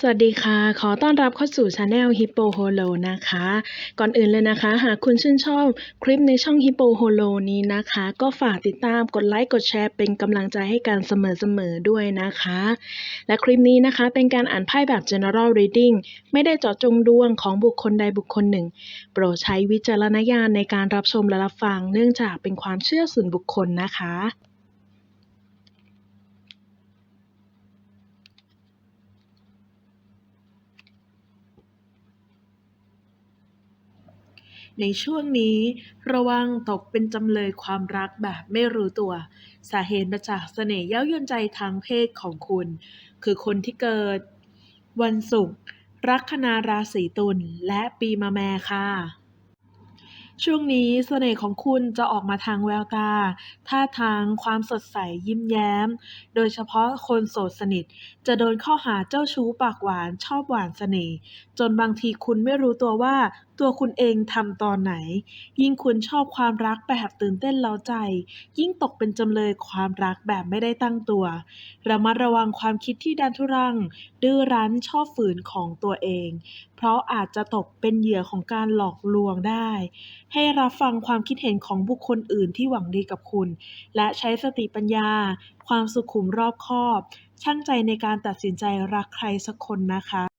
สวัสดีค่ะ ขอต้อนรับเข้าสู่ช anel Hippo Holo นะคะ ก่อนอื่นเลยนะคะ หากคุณชื่นชอบคลิปในช่อง Hippo Holo นี้นะคะ ก็ฝากติดตามกดไลค์กดแชร์เป็นกำลังใจให้กันเสมอๆด้วยนะคะ และคลิปนี้นะคะเป็นการอ่านไพ่แบบ general reading ไม่ได้เจาะจงดวงของบุคคลใดบุคคลหนึ่ง โปรดใช้วิจารณญาณในการรับชมและรับฟัง เนื่องจากเป็นความเชื่อส่วนบุคคลนะคะ ในช่วงนี้ ระวังตกเป็นจำเลยความรักแบบไม่รู้ตัว สาเหตุมาจากเสน่ห์เย้ายวนใจทางเพศของคุณ คือคนที่เกิด วันศุกร์ลัคนาราศีตุลและปีมะแม่ค่ะช่วงนี้เสน่ห์ของคุณจะออกมาทางแววตา ท่าทางความสดใสยิ้มแย้ม โดยเฉพาะคนโสดสนิท จะโดนข้อหาเจ้าชู้ปากหวานชอบหวานเสน่ห์จนบางทีคุณไม่รู้ตัวว่าตัวคุณเองทำตอนไหน ยิ่งคุณชอบความรักแบบตื่นเต้นเล้าใจ ยิ่งตกเป็นจำเลยความรักแบบไม่ได้ตั้งตัว ระมัดระวังความคิดที่ดันทุรัง ดื้อรั้นชอบฝืนของตัวเอง เพราะอาจจะตกเป็นเหยื่อของการหลอกลวงได้ ให้รับฟังความคิดเห็นของบุคคลอื่นที่หวังดีกับคุณ และใช้สติปัญญา ความสุขุมรอบคอบ ช่างใจในการตัดสินใจรักใครสักคนนะคะ